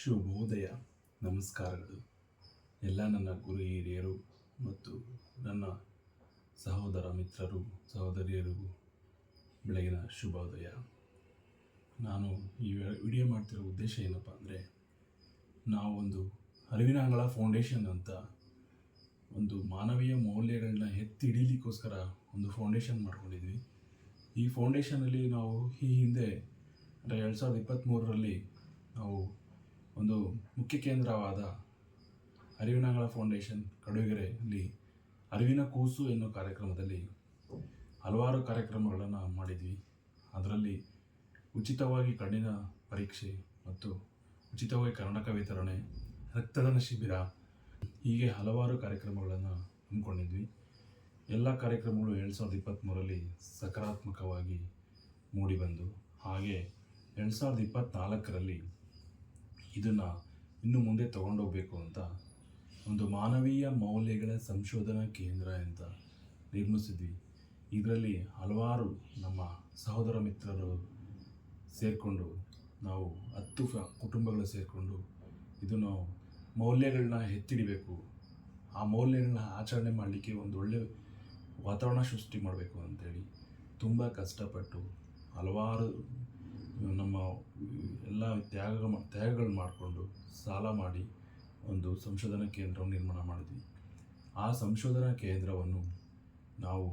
ಶುಭೋದಯ ನಮಸ್ಕಾರಗಳು. ಎಲ್ಲ ನನ್ನ ಗುರು ಹಿರಿಯರು ಮತ್ತು ನನ್ನ ಸಹೋದರ ಮಿತ್ರರು ಸಹೋದರಿಯರಿಗೂ ಬೆಳಗಿನ ಶುಭೋದಯ. ನಾನು ಈ ವಿಡಿಯೋ ಮಾಡ್ತಿರೋ ಉದ್ದೇಶ ಏನಪ್ಪ ಅಂದರೆ ನಾವೊಂದು ಅರಿವಿನಾಂಗಳ ಫೌಂಡೇಶನ್ ಅಂತ ಒಂದು ಮಾನವೀಯ ಮೌಲ್ಯಗಳನ್ನ ಎತ್ತಿ ಹಿಡೀಲಿಕ್ಕೋಸ್ಕರ ಒಂದು ಫೌಂಡೇಶನ್ ಮಾಡ್ಕೊಂಡಿದ್ವಿ. ಈ ಫೌಂಡೇಶನಲ್ಲಿ ನಾವು ಈ ಹಿಂದೆ ಅಂದರೆ ಎರಡು ಸಾವಿರದ ಇಪ್ಪತ್ತ್ಮೂರರಲ್ಲಿ ನಾವು ಒಂದು ಮುಖ್ಯ ಕೇಂದ್ರವಾದ ಅರಿವಿನಗಳ ಫೌಂಡೇಶನ್ ಕಡುಗೆರೆಯಲ್ಲಿ ಅರಿವಿನ ಕೂಸು ಎನ್ನುವ ಕಾರ್ಯಕ್ರಮದಲ್ಲಿ ಹಲವಾರು ಕಾರ್ಯಕ್ರಮಗಳನ್ನು ಮಾಡಿದ್ವಿ. ಅದರಲ್ಲಿ ಉಚಿತವಾಗಿ ಕಣ್ಣಿನ ಪರೀಕ್ಷೆ ಮತ್ತು ಉಚಿತವಾಗಿ ಕರ್ನಾಟಕ ವಿತರಣೆ ರಕ್ತದಾನ ಶಿಬಿರ ಹೀಗೆ ಹಲವಾರು ಕಾರ್ಯಕ್ರಮಗಳನ್ನು ಹಮ್ಮಿಕೊಂಡಿದ್ವಿ. ಎಲ್ಲ ಕಾರ್ಯಕ್ರಮಗಳು ಎರಡು ಸಾವಿರದ ಇಪ್ಪತ್ತ್ಮೂರಲ್ಲಿ ಸಕಾರಾತ್ಮಕವಾಗಿ ಮೂಡಿಬಂದು, ಹಾಗೆ ಎರಡು ಸಾವಿರದ ಇಪ್ಪತ್ತ್ನಾಲ್ಕರಲ್ಲಿ ಇದನ್ನು ಇನ್ನು ಮುಂದೆ ತಗೊಂಡೋಗ್ಬೇಕು ಅಂತ ಒಂದು ಮಾನವೀಯ ಮೌಲ್ಯಗಳ ಸಂಶೋಧನಾ ಕೇಂದ್ರ ಅಂತ ನಿರ್ಮಿಸಿದ್ವಿ. ಇದರಲ್ಲಿ ಹಲವಾರು ನಮ್ಮ ಸಹೋದರ ಮಿತ್ರರು ಸೇರಿಕೊಂಡು ನಾವು ಹತ್ತು ಫ ಕುಟುಂಬಗಳು ಸೇರಿಕೊಂಡು ಇದು ನಾವು ಮೌಲ್ಯಗಳನ್ನ ಎತ್ತಿಡಬೇಕು. ಆ ಮೌಲ್ಯಗಳನ್ನ ಆಚರಣೆ ಮಾಡಲಿಕ್ಕೆ ಒಂದು ಒಳ್ಳೆಯ ವಾತಾವರಣ ಸೃಷ್ಟಿ ಮಾಡಬೇಕು ಅಂತೇಳಿ ತುಂಬ ಕಷ್ಟಪಟ್ಟು ಹಲವಾರು ತ್ಯಾಗ ತ್ಯಾಗಗಳು ಮಾಡಿಕೊಂಡು ಸಾಲ ಮಾಡಿ ಒಂದು ಸಂಶೋಧನಾ ಕೇಂದ್ರವನ್ನು ನಿರ್ಮಾಣ ಮಾಡಿದ್ವಿ. ಆ ಸಂಶೋಧನಾ ಕೇಂದ್ರವನ್ನು ನಾವು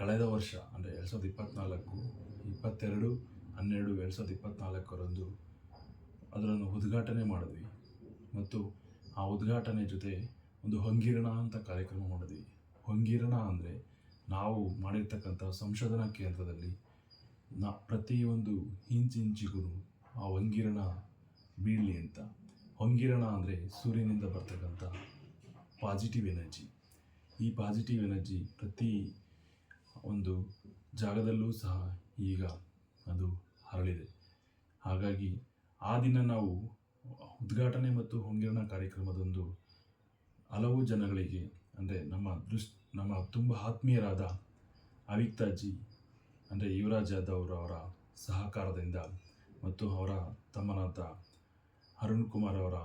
ಕಳೆದ ವರ್ಷ, ಅಂದರೆ ಎರಡು ಸಾವಿರದ ಇಪ್ಪತ್ತ್ನಾಲ್ಕು ಇಪ್ಪತ್ತೆರಡು, ಹನ್ನೆರಡು, ಎರಡು ಸಾವಿರದ ಇಪ್ಪತ್ತ್ನಾಲ್ಕರಂದು ಅದನ್ನು ಉದ್ಘಾಟನೆ ಮಾಡಿದ್ವಿ. ಮತ್ತು ಆ ಉದ್ಘಾಟನೆ ಜೊತೆ ಒಂದು ಹೊಂಗಿರಣ ಅಂತ ಕಾರ್ಯಕ್ರಮ ಮಾಡಿದ್ವಿ. ಹೊಂಗಿರಣ ಅಂದರೆ ನಾವು ಮಾಡಿರ್ತಕ್ಕಂಥ ಸಂಶೋಧನಾ ಕೇಂದ್ರದಲ್ಲಿ ನಾ, ಪ್ರತಿಯೊಂದು ಇಂಚಿಂಚಿಗೂ ಆ ಹೊಂಗಿರಣ ಬೀಳಲಿ ಅಂತ. ಹೊಂಗಿರಣ ಅಂದರೆ ಸೂರ್ಯನಿಂದ ಬರ್ತಕ್ಕಂಥ ಪಾಸಿಟಿವ್ ಎನರ್ಜಿ ಈ ಪಾಸಿಟಿವ್ ಎನರ್ಜಿ ಪ್ರತಿ ಒಂದು ಜಾಗದಲ್ಲೂ ಸಹ ಈಗ ಅದು ಹರಳಿದೆ. ಹಾಗಾಗಿ ಆ ದಿನ ನಾವು ಉದ್ಘಾಟನೆ ಮತ್ತು ಹೊಂಗಿರಣ ಕಾರ್ಯಕ್ರಮದೊಂದು ಹಲವು ಜನಗಳಿಗೆ ಅಂದರೆ ನಮ್ಮ ದೃಶ್ ನಮ್ಮ ತುಂಬ ಆತ್ಮೀಯರಾದ ಅವಿಕ್ತಾಜಿ ಅಂದರೆ ಯುವರಾಜ್ ಯಾದವ್ ಅವರ ಸಹಕಾರದಿಂದ ಮತ್ತು ಅವರ ತಮ್ಮನಾದ ಅರುಣ್ ಕುಮಾರ್ ಅವರ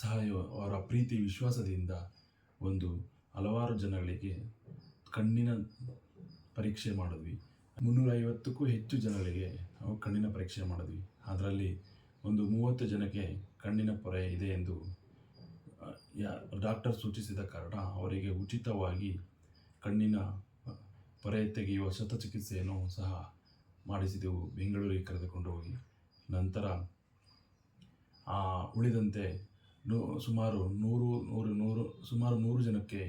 ಸಹಾಯ ಅವರ ಪ್ರೀತಿ, ವಿಶ್ವಾಸದಿಂದ ಒಂದು ಹಲವಾರು ಜನಗಳಿಗೆ ಕಣ್ಣಿನ ಪರೀಕ್ಷೆ ಮಾಡಿದ್ವಿ. ಮುನ್ನೂರೈವತ್ತಕ್ಕೂ ಹೆಚ್ಚು ಜನಗಳಿಗೆ ನಾವು ಕಣ್ಣಿನ ಪರೀಕ್ಷೆ ಮಾಡಿದ್ವಿ. ಅದರಲ್ಲಿ ಒಂದು ಮೂವತ್ತು ಜನಕ್ಕೆ ಕಣ್ಣಿನ ಪೊರೆ ಇದೆ ಎಂದು ಡಾಕ್ಟರ್ ಸೂಚಿಸಿದ ಕಾರಣ ಅವರಿಗೆ ಉಚಿತವಾಗಿ ಕಣ್ಣಿನ ಪೊರೆ ತೆಗೆಯುವ ಶಸ್ತ್ರಚಿಕಿತ್ಸೆಯನ್ನು ಸಹ ಮಾಡಿಸಿದೆವು, ಬೆಂಗಳೂರಿಗೆ ಕರೆದುಕೊಂಡು ಹೋಗಿ. ನಂತರ ಆ ಉಳಿದಂತೆ ನೂ, ಸುಮಾರು ನೂರು ನೂರು ನೂರು, ಸುಮಾರು ನೂರು ಜನಕ್ಕೆ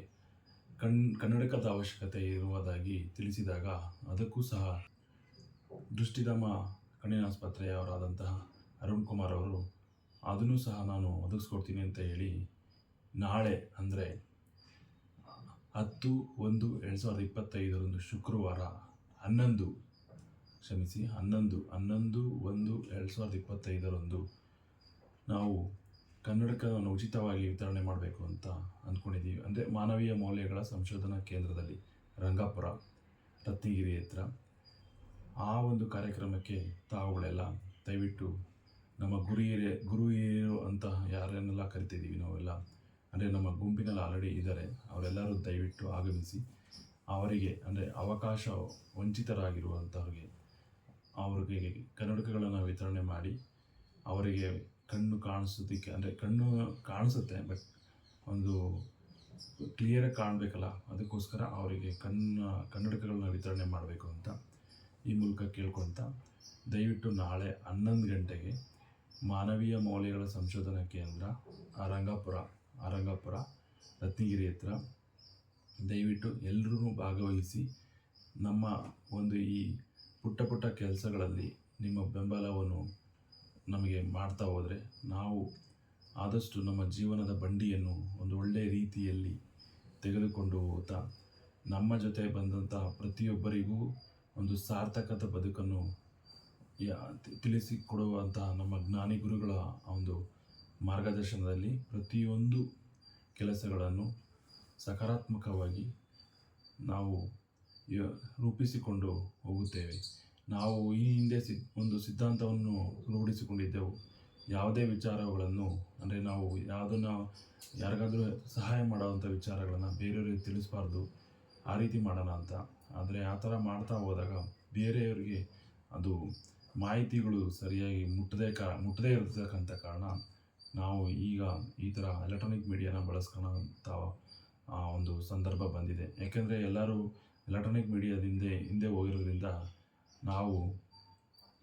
ಕಣ್, ಕನ್ನಡಕದ ಅವಶ್ಯಕತೆ ಇರುವುದಾಗಿ ತಿಳಿಸಿದಾಗ ಅದಕ್ಕೂ ಸಹ ದೃಷ್ಟಿಧಾಮ ಕಣ್ಣಿನ ಆಸ್ಪತ್ರೆಯವರಾದಂತಹ ಅರುಣ್ ಕುಮಾರ್ ಅವರು, ಅದನ್ನು ಸಹ ನಾನು ಒದಗಿಸ್ಕೊಡ್ತೀನಿ ಅಂತ ಹೇಳಿ ನಾಳೆ ಅಂದರೆ ಹತ್ತು ಒಂದು ಎರಡು ಸಾವಿರದ ಇಪ್ಪತ್ತೈದರಂದು ಶುಕ್ರವಾರ ಹನ್ನೊಂದು ಕ್ಷಮಿಸಿ, ಹನ್ನೊಂದು ಹನ್ನೊಂದು, ಒಂದು, ಎರಡು ಸಾವಿರದ ಇಪ್ಪತ್ತೈದರಂದು ನಾವು ಕನ್ನಡಕವನ್ನು ಉಚಿತವಾಗಿ ವಿತರಣೆ ಮಾಡಬೇಕು ಅಂತ ಅಂದ್ಕೊಂಡಿದ್ದೀವಿ. ಅಂದರೆ ಮಾನವೀಯ ಮೌಲ್ಯಗಳ ಸಂಶೋಧನಾ ಕೇಂದ್ರದಲ್ಲಿ, ರಂಗಾಪುರ, ರತ್ನಗಿರಿ ಹತ್ರ ಆ ಒಂದು ಕಾರ್ಯಕ್ರಮಕ್ಕೆ ತಾವುಗಳೆಲ್ಲ ದಯವಿಟ್ಟು ನಮ್ಮ ಗುರು ಹಿರಿಯ, ಗುರು ಹಿರಿಯರು ಅಂತ ಯಾರನ್ನೆಲ್ಲ ಕರಿತಿದ್ದೀವಿ ನಾವೆಲ್ಲ, ಅಂದರೆ ನಮ್ಮ ಗುಂಪಿನಲ್ಲಿ ಆಲ್ರೆಡಿ ಇದ್ದಾರೆ. ಅವರೆಲ್ಲರೂ ದಯವಿಟ್ಟು ಆಗಮಿಸಿ, ಅವರಿಗೆ, ಅಂದರೆ ಅವಕಾಶ ವಂಚಿತರಾಗಿರುವಂಥವ್ರಿಗೆ ಅವ್ರಿಗೆ ಕನ್ನಡಕಗಳನ್ನು ವಿತರಣೆ ಮಾಡಿ ಅವರಿಗೆ ಕಣ್ಣು ಕಾಣಿಸೋದಕ್ಕೆ, ಅಂದರೆ ಕಣ್ಣು ಕಾಣಿಸುತ್ತೆ ಬಟ್ ಒಂದು ಕ್ಲಿಯರಾಗಿ ಕಾಣಬೇಕಲ್ಲ, ಅದಕ್ಕೋಸ್ಕರ ಅವರಿಗೆ ಕಣ್ಣ ಕನ್ನಡಕಗಳನ್ನ ವಿತರಣೆ ಮಾಡಬೇಕು ಅಂತ ಈ ಮೂಲಕ ಕೇಳ್ಕೊತ ದಯವಿಟ್ಟು ನಾಳೆ ಹನ್ನೊಂದು ಗಂಟೆಗೆ ಮಾನವೀಯ ಮೌಲ್ಯಗಳ ಸಂಶೋಧನಾ ಕೇಂದ್ರ ಅರಂಗಾಪುರ ಅರಂಗಾಪುರ, ರತ್ನಗಿರಿ ಹತ್ರ ದಯವಿಟ್ಟು ಎಲ್ಲರೂ ಭಾಗವಹಿಸಿ ನಮ್ಮ ಒಂದು ಈ ಪುಟ್ಟ ಪುಟ್ಟ ಕೆಲಸಗಳಲ್ಲಿ ನಿಮ್ಮ ಬೆಂಬಲವನ್ನು ನಮಗೆ ಮಾಡ್ತಾ ಹೋದರೆ ನಾವು ಆದಷ್ಟು ನಮ್ಮ ಜೀವನದ ಬಂಡಿಯನ್ನು ಒಂದು ಒಳ್ಳೆಯ ರೀತಿಯಲ್ಲಿ ತೆಗೆದುಕೊಂಡು ಹೋಗ್ತಾ ನಮ್ಮ ಜೊತೆ ಬಂದಂತಹ ಪ್ರತಿಯೊಬ್ಬರಿಗೂ ಒಂದು ಸಾರ್ಥಕತೆ ಬದುಕನ್ನು ಯಾ ತಿಳಿಸಿಕೊಡುವಂತಹ ನಮ್ಮ ಜ್ಞಾನಿ ಗುರುಗಳ ಒಂದು ಮಾರ್ಗದರ್ಶನದಲ್ಲಿ ಪ್ರತಿಯೊಂದು ಕೆಲಸಗಳನ್ನು ಸಕಾರಾತ್ಮಕವಾಗಿ ನಾವು ರೂಪಿಸಿಕೊಂಡು ಹೋಗುತ್ತೇವೆ. ನಾವು ಈ ಹಿಂದೆ ಸಿ ಒಂದು ಸಿದ್ಧಾಂತವನ್ನು ರೂಢಿಸಿಕೊಂಡಿದ್ದೆವು. ಯಾವುದೇ ವಿಚಾರಗಳನ್ನು ಅಂದರೆ ನಾವು ಯಾವುದನ್ನು ಯಾರಿಗಾದರೂ ಸಹಾಯ ಮಾಡೋವಂಥ ವಿಚಾರಗಳನ್ನು ಬೇರೆಯವರಿಗೆ ತಿಳಿಸ್ಬಾರ್ದು ಆ ರೀತಿ ಮಾಡೋಣ ಅಂತ. ಆದರೆ ಆ ಥರ ಮಾಡ್ತಾ ಹೋದಾಗ ಬೇರೆಯವರಿಗೆ ಅದು ಮಾಹಿತಿಗಳು ಸರಿಯಾಗಿ ಮುಟ್ಟದೇ ಕಾ ಮುಟ್ಟದೇ ಇರತಕ್ಕಂಥ ಕಾರಣ ನಾವು ಈಗ ಈ ಥರ ಎಲೆಕ್ಟ್ರಾನಿಕ್ ಮೀಡಿಯಾನ ಬಳಸ್ಕೊಳ್ಳೋಂಥ ಆ, ಒಂದು ಸಂದರ್ಭ ಬಂದಿದೆ. ಯಾಕೆಂದರೆ ಎಲ್ಲರೂ ಎಲೆಕ್ಟ್ರಾನಿಕ್ ಮೀಡಿಯಾದಿಂದ ಹಿಂದೆ ಹೋಗಿರೋದ್ರಿಂದ ನಾವು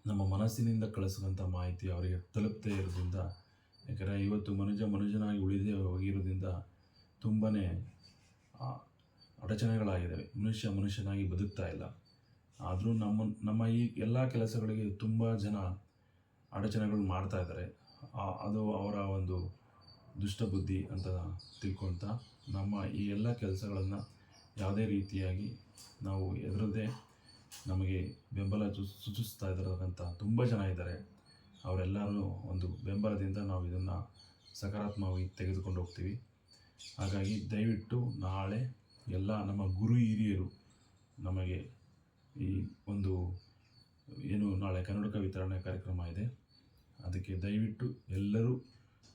ನಮ್ಮ ಮನಸ್ಸಿನಿಂದ ಕಳಿಸುವಂಥ ಮಾಹಿತಿ ಅವರಿಗೆ ತಲುಪದೇ ಇರೋದ್ರಿಂದ, ಯಾಕಂದರೆ ಇವತ್ತು ಮನುಷ್ಯ ಮನುಜನಾಗಿ ಉಳಿದೇ ಹೋಗಿರೋದ್ರಿಂದ ತುಂಬಾ ಅಡಚಣೆಗಳಾಗಿದ್ದಾವೆ ಮನುಷ್ಯ ಮನುಷ್ಯನಾಗಿ ಬದುಕ್ತಾ ಇಲ್ಲ. ಆದರೂ ನಮ್ಮ ನಮ್ಮ ಈ ಎಲ್ಲ ಕೆಲಸಗಳಿಗೆ ತುಂಬ ಜನ ಅಡಚಣೆಗಳು ಮಾಡ್ತಾ ಇದ್ದಾರೆ. ಅದು ಅವರ ಒಂದು ದುಷ್ಟಬುದ್ಧಿ ಅಂತ ತಿಳ್ಕೊಳ್ತಾ ನಮ್ಮ ಈ ಎಲ್ಲ ಕೆಲಸಗಳನ್ನು ಯಾವುದೇ ರೀತಿಯಾಗಿ ನಾವು ಎದುರದೇ ನಮಗೆ ಬೆಂಬಲ ಸೂಚಿಸ್ತಾ ಇರತಕ್ಕಂಥ ತುಂಬ ಜನ ಇದ್ದಾರೆ. ಅವರೆಲ್ಲರೂ ಒಂದು ಬೆಂಬಲದಿಂದ ನಾವು ಇದನ್ನು ಸಕಾರಾತ್ಮಕವಾಗಿ ತೆಗೆದುಕೊಂಡು ಹೋಗ್ತೀವಿ. ಹಾಗಾಗಿ ದಯವಿಟ್ಟು ನಾಳೆ ಎಲ್ಲ ನಮ್ಮ ಗುರು ಹಿರಿಯರು ನಮಗೆ ಈ ಒಂದು ಏನು ನಾಳೆ ಕನ್ನಡಕ ವಿತರಣೆ ಕಾರ್ಯಕ್ರಮ ಇದೆ. ಅದಕ್ಕೆ ದಯವಿಟ್ಟು ಎಲ್ಲರೂ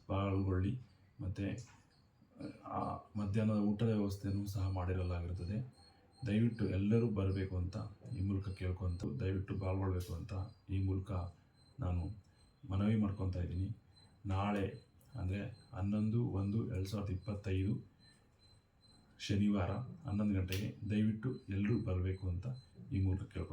ಪಾಲ್ಗೊಳ್ಳಿ. ಮತ್ತು ಮಧ್ಯಾಹ್ನದ ಊಟದ ವ್ಯವಸ್ಥೆಯನ್ನು ಸಹ ಮಾಡಿರಲಾಗಿರುತ್ತದೆ. ದಯವಿಟ್ಟು ಎಲ್ಲರೂ ಬರಬೇಕು ಅಂತ ಈ ಮೂಲಕ ಕೇಳ್ಕೊತ, ದಯವಿಟ್ಟು ಪಾಲ್ಗೊಳ್ಬೇಕು ಅಂತ ಈ ಮೂಲಕ ನಾನು ಮನವಿ ಮಾಡ್ಕೊತಾ ಇದ್ದೀನಿ. ನಾಳೆ ಅಂದರೆ ಹನ್ನೊಂದು, ಒಂದು, ಎರಡು ಸಾವಿರದ ಇಪ್ಪತ್ತೈದು ಶನಿವಾರ ಹನ್ನೊಂದು ಗಂಟೆಗೆ ದಯವಿಟ್ಟು ಎಲ್ಲರೂ ಬರಬೇಕು ಅಂತ ಈ ಮೂಲಕ ಕೇಳ್ಕೊತೀನಿ